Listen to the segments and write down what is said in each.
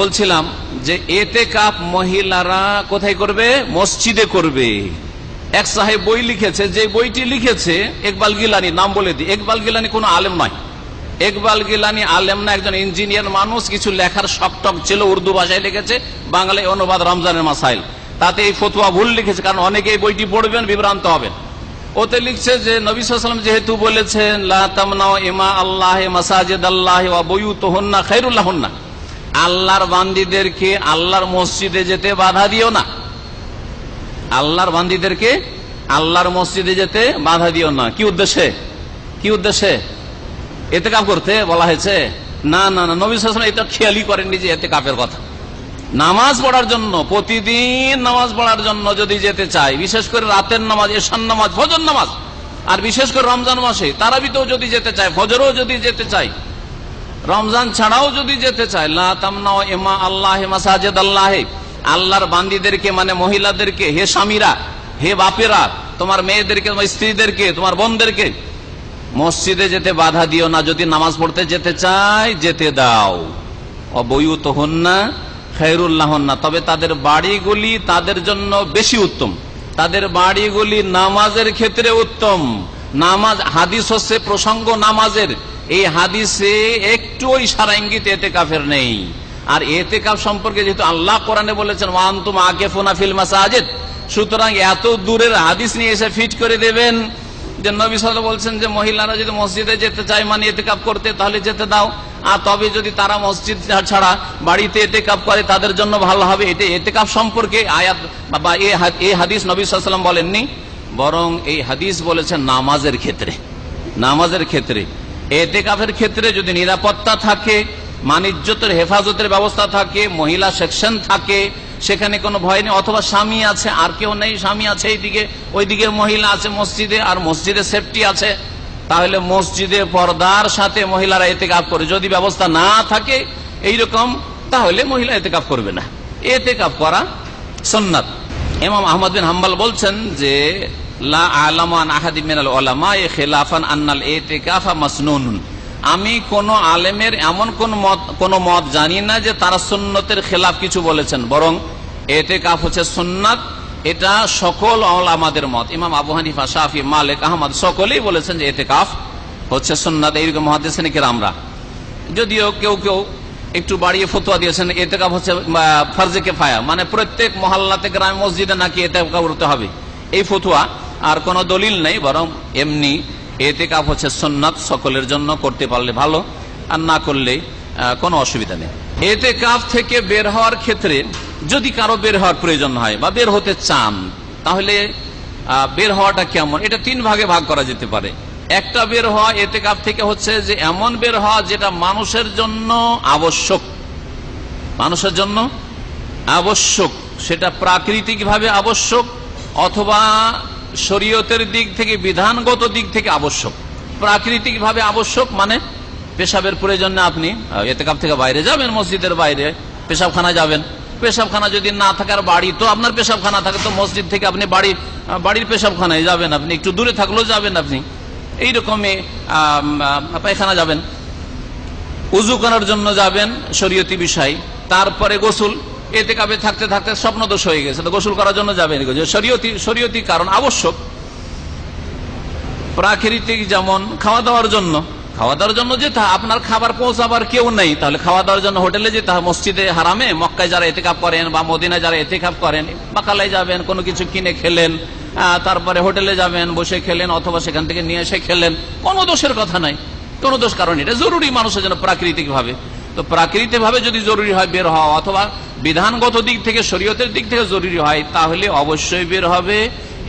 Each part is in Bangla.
বলছিলাম যে এতে কাপ মহিলারা কোথায় করবে? মসজিদে করবে। এক সাহেব বই লিখেছে, যে বইটি লিখেছে একবাল গিলানি, নাম বলে দিই। একবাল গিলানি কোনো আলেম নয়। একবাল গিলানি আলেম না, একজন ইঞ্জিনিয়ার মানুষ, কিছু লেখার শকটক ছিল, উর্দু ভাষায় লিখেছে বাংলায় অনুবাদ রমজানের মাসাইল। তাতে এই ফতুয়া ভুল লিখেছে, কারণ অনেকে এই বইটি পড়বেন, বিভ্রান্ত হবেন। ওতে লিখছে যে, নবী সাল্লাম যেহেতু বলেছেন, লা ইমা আল্লাহ মাসাজিদ আল্লাহ ওয়া বয়ুতুহুন্না খায়রুল্লাহুন্না আল্লাহর বান্দিদেরকে আল্লাহর মসজিদে যেতে বাধা দিও না। আল্লাহর বান্দিদেরকে আল্লাহর মসজিদে যেতে বাধা দিও না। কি উদ্দেশ্যে? কি উদ্দেশ্যে? এতে কাপ করতে বলা হয়েছে, না না না, নবী সালাম এটা খেয়ালই করেননি যে এতে কাপের কথা। নামাজ পড়ার জন্য, প্রতিদিন নামাজ পড়ার জন্য যদি যেতে চাই বিশেষ করে রাতের নামাজ এশান নামাজ, ফজর নামাজ, আর বিশেষ করে রমজান মাসে, তারাবিতেও যদি যেতে চায়, ফজরও যদি যেতে চাই রমজান ছাড়াও যদি যেতে চায়, লা তামনাও ইমা আল্লাহ মাসাজেদ আল্লাহ। আল্লাহর বান্দিদেরকে মানে মহিলাদেরকে, হে স্বামীরা, হে বাপেরা, তোমার মেয়েদেরকে, তোমার স্ত্রীদেরকে, তোমার বোনদেরকে, মসজিদে যেতে বাধা দিও না, যদি নামাজ পড়তে যেতে চায়, যেতে দাও। অবয়ু তো হন না খেরুল্লাহ না তবে তাদের বাড়িগুলি তাদের জন্য বেশি উত্তম। তাদের বাড়িগুলি নামাজের ক্ষেত্রে উত্তম। নামাজ, হাদিস হচ্ছে প্রসঙ্গ নামাজের। এই হাদিসে একটু ইশারা ইঙ্গিত এতে কাফের নেই। আর এতে কাপ সম্পর্কে যেহেতু আল্লাহ কোরআনে বলেছেন ওয়ান্তুম আকে ফোনা ফিল মাসাজেদ সুতরাং এত দূরের হাদিস নিয়ে এসে ফিট করে দেবেন যে নবী সাল্লাল্লাহু বলছেন যে, মহিলারা যদি মসজিদে যেতে চায় মানে এতে কাপ করতে, তাহলে যেতে দাও। আর তবে যদি তারা মসজিদ ছাড়া বাড়িতে এতে কাপ করে, তাদের জন্য ভালো হবে। এটা এতে কাপ সম্পর্কে আয়াত বা এই হাদিস নবী সাল্লাম বলেননি। বরং এই হাদিস বলেছেন নামাজের ক্ষেত্রে। নামাজের ক্ষেত্রে। এতে কাপের ক্ষেত্রে যদি নিরাপত্তা থাকে, মানিজ্যতের হেফাজতের ব্যবস্থা থাকে, মহিলা সেকশন থাকে, সেখানে কোনো ভয় নেই, অথবা স্বামী আছে, আর কেউ নেই, স্বামী আছে এইদিকে, ওইদিকে মহিলা আছে মসজিদে, আর মসজিদে সেফটি আছে, তাহলে মসজিদে পর্দার সাথে মহিলারা এতে কাপ করে। যদি ব্যবস্থা না থাকে এইরকম, তাহলে মহিলা এতে কাপ করবে না। এতে কাপ করা সন্ন্যাত এমাম আহমদ বিন হাম্বাল বলছেন যে লা আহাদি ওলামা এ খেলাফান কাফা মাসনুন আমি কোন আলেমের এমন কোন মত কোন মত জানি না যে তারা সুন্নতের খেলাফ কিছু বলেছেন। বরং এতে কাফ হচ্ছে সুন্নাত, এটা সকল আমাদের মত। ইমাম আবু হানিফা শাহি মালিক, আহমদ সকলেই বলেছেন যে এতে কাফ হচ্ছে সুন্নাত, এইরকম মহাদেশেন আমরা। যদিও কেউ কেউ একটু বাড়িয়ে ফতোয়া দিয়েছেন এতে কাপ হচ্ছে ফার্জে ফায়া মানে প্রত্যেক মহল্লাতে গ্রামে মসজিদে নাকি এতে করতে হবে। এই ফতুয়া আর কোনো দলিল নেই, বরং এমনি এতে কাপ হচ্ছে সন্ন্যাত সকলের জন্য, করতে পারলে ভালো, আর না করলে কোনো অসুবিধা নেই। এতে কাপ থেকে বের হওয়ার ক্ষেত্রে যদি কারও বের হওয়ার প্রয়োজন হয় বা বের হতে চান, তাহলে বের হওয়াটা কেমন? এটা তিন ভাগে ভাগ করা যেতে পারে। একটা বের হওয়া এতে কাপ থেকে হচ্ছে যে, এমন বের হওয়া যেটা মানুষের জন্য আবশ্যক। মানুষের জন্য আবশ্যক। সেটা প্রাকৃতিকভাবে আবশ্যক, অথবা শরীয়তের দিক থেকে, বিধানগত দিক থেকে আবশ্যক। প্রাকৃতিক ভাবে আবশ্যক মানে পেশাবের প্রয়োজন আপনি এতেকাপ থেকে বাইরে যাবেন, মসজিদের বাইরে, পেশাবখানা যাবেন। পেশাবখানা যদি না থাকার বাড়ি, তো আপনার পেশাবখানা থাকে, তো মসজিদ থেকে আপনি বাড়ি বাড়ির পেশাবখানায় যাবেন আপনি, একটু দূরে থাকলেও যাবেন আপনি। এইরকমই পায়খানা যাবেন। উজু করার জন্য যাবেন, শরীয়তি বিষয়। তারপরে গোসল। এতে কাবে থাকতে থাকতে স্বপ্ন দোষ হয়ে গেছে। তো গোসল করার জন্য যাবেন শরীয়তি শরীয়তি কারণ আবশ্যক। প্রাকৃতিক যেমন খাওয়া দাওয়ার জন্য খাওয়া দাওয়ার জন্য যেতে আপনার খাবার পৌঁছাবার কেউ নেই, তাহলে খাওয়া দাওয়ার জন্য হোটেলে যেতে হয়, মসজিদে হারামে। মক্কায় যারা এতে কাপ করেন বা মদিনায় যারা এতে কাপ করেন, বাকালায় যাবেন, কোনো কিছু কিনে খেলেন তারপরে হোটেলে যাবেন, বসে খেলেন, অথবা সেখান থেকে নিয়ে এসে খেলেন, কোনো দোষের কথা নাই। কোনো দোষ কারণ এটা জরুরি মানুষের জন্য প্রাকৃতিক ভাবে তো প্রাকৃতিক ভাবে যদি জরুরি হয় বের হওয়া, অথবা বিধানগত দিক থেকে, শরীয়তের দিক থেকে জরুরি হয়, তাহলে অবশ্যই বের হবে।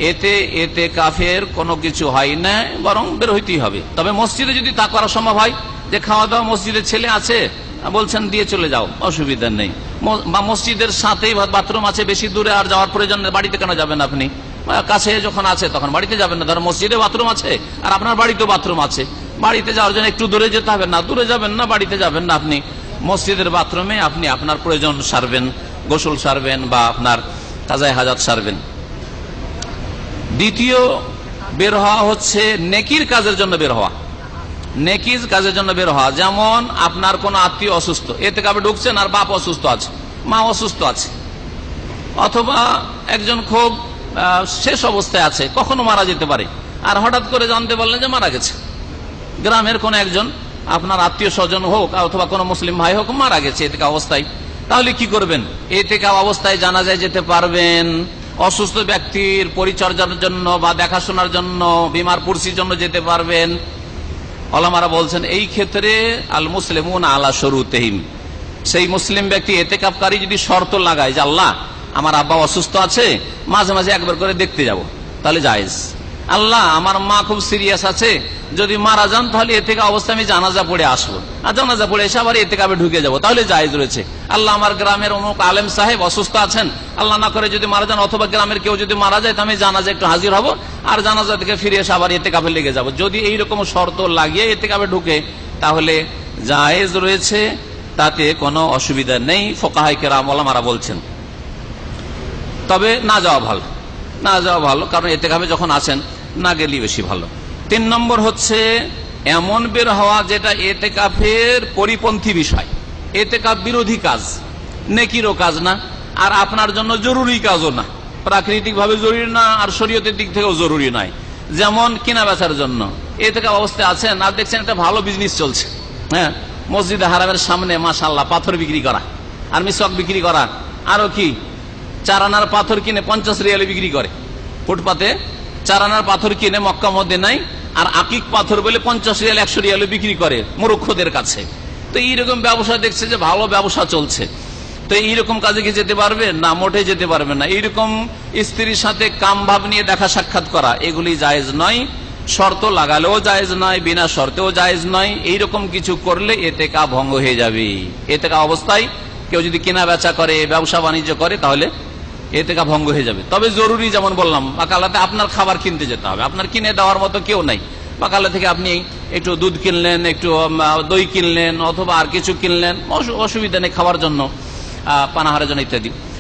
এতে এতে কাফের কোনো কিছু হয় না, বরং বের হইতেই হবে। তবে মসজিদে যদি তা করা সম্ভব হয়, যে খাওয়া দাওয়া মসজিদের ছেলে আছে, বলছেন দিয়ে চলে যাও, অসুবিধা নেই। বা মসজিদের সাথেই বাথরুম আছে, বেশি দূরে আর যাওয়ার প্রয়োজন বাড়িতে কেন যাবেন আপনি? কাছে যখন আছে, তখন বাড়িতে যাবেন না। ধরো মসজিদে বাথরুম আছে, আর আপনার বাড়িতেও বাথরুম আছে। বাড়িতে যাওয়ার জন্য একটু দূরে যেতে হবে না, দূরে যাবেন না, বাড়িতে যাবেন না আপনি। মসজিদের বাথরুমে আপনি আপনার প্রয়োজন সারবেন, গোসল সারবেন বা আপনার কাজায় হাজাত সারবেন। দ্বিতীয় বের হওয়া হচ্ছে নেকির কাজের জন্য বের হওয়া। নেকিজ কাজের জন্য বের হওয়া, যেমন আপনার কোন আত্মীয় অসুস্থ এতে কাবে ঢুকছেন আর বাপ অসুস্থ আছে, মা অসুস্থ আছে। অথবা একজন খুব শেষ অবস্থায় আছে, কখনো মারা যেতে পারে। আর হঠাৎ করে জানতে পারলেন যে মারা গেছে। গ্রামের কোন একজন আপনার আত্মীয় স্বজন হোক অথবা কোনো মুসলিম ভাই হোক মারা গেছে এতে অবস্থায়। তাহলে কি করবেন? এ থেকে অবস্থায় জানা যায় যেতে পারবেন। অসুস্থ ব্যক্তির পরিচর্যার জন্য বা দেখাশোনার জন্য, বিমার পুরসির জন্য যেতে পারবেন। অলামারা বলছেন, এই ক্ষেত্রে আল মুসলিমুন আলা সরুতেহিম সেই মুসলিম ব্যক্তি এতে কাপকারী যদি শর্ত লাগায় যে, আল্লাহ, আমার আব্বা অসুস্থ আছে, মাঝে মাঝে একবার করে দেখতে যাব। তাহলে জায়েজ। আল্লাহ, আমার মা খুব সিরিয়াস আছে। যদি মারা যান, তাহলে এ থেকে অবস্থা আমি জানাজা পড়ে আসব। আর জানাজা পড়ে এসে আবার এতে কাবে ঢুকে যাব। তাহলে জায়েজ রয়েছে। আল্লাহ আমার গ্রামের অমুক আলেম সাহেব অসুস্থ আছেন, আল্লাহ না করে যদি মারা যান, অথবা গ্রামের কেউ যদি মারা যায়, তো আমি জানাজা একটু হাজির হব, আর জানাজা থেকে ফিরে এসে আবার এতে কাপে লেগে যাব। যদি এইরকম শর্ত লাগিয়ে এতে কাপে ঢুকে, তাহলে জায়েজ রয়েছে। তাতে কোনো অসুবিধা নেই। ফোকাহাই কেরাম ওলামারা বলছেন। তবে না যাওয়া ভালো। না যাওয়া ভালো, কারণ এতে কাপে যখন আছেন না গেলে বেশি ভালো। তিন নম্বর হচ্ছে, এমন বের হওয়া যেটা এতে কাফের পরিপন্থী বিষয়। এতে কাপ বিরোধী কাজ, নেকিরও কাজ না, আর আপনার জন্য জরুরি কাজও না। প্রাকৃতিক ভাবে জরুরি না, আর শরীয়তের দিক থেকেও জরুরি নয়। যেমন কেনা বেচার জন্য। এ থেকে অবস্থায় আছেন, আর দেখছেন একটা ভালো বিজনেস চলছে। হ্যাঁ মসজিদে হারামের সামনে মাসাল্লাহ পাথর বিক্রি করা, আর মিসক বিক্রি করা। আরও কি? চার আনার পাথর কিনে পঞ্চাশ রিয়ালে বিক্রি করে। ফুটপাতে চার আনার পাথর কিনে মক্কা মধ্যে নাই আর আকিক পাথর বলে পঞ্চাশ রিয়াল, একশো রিয়ালে বিক্রি করে মূর্খদের কাছে। তো এইরকম ব্যবসা দেখছে যে ভালো ব্যবসা চলছে। তো এইরকম কাজে কি যেতে পারবে? না মোটে যেতে পারবে না। এইরকম স্ত্রীর সাথে কাম ভাব নিয়ে দেখা সাক্ষাৎ করা, এগুলি জায়েজ নয়। শর্ত লাগালেও জায়েজ নয়, বিনা শর্তেও জায়েজ নয়। এইরকম কিছু করলে এতে কা ভঙ্গ হয়ে যাবে। এতে কা অবস্থায় কেউ যদি কেনা বেচা করে, ব্যবসা বাণিজ্য করে, তাহলে এতে কা ভঙ্গ হয়ে যাবে। তবে জরুরি যেমন বললাম বাকালাতে আপনার খাবার কিনতে যেতে হবে। আপনার কিনে দেওয়ার মতো কেউ নাই। বাকালা থেকে আপনি একটু দুধ কিনলেন, একটু দই কিনলেন, অথবা আর কিছু কিনলেন, অসু- অসুবিধা নেই খাওয়ার জন্য পানাহারের জন্য ইত্যাদি।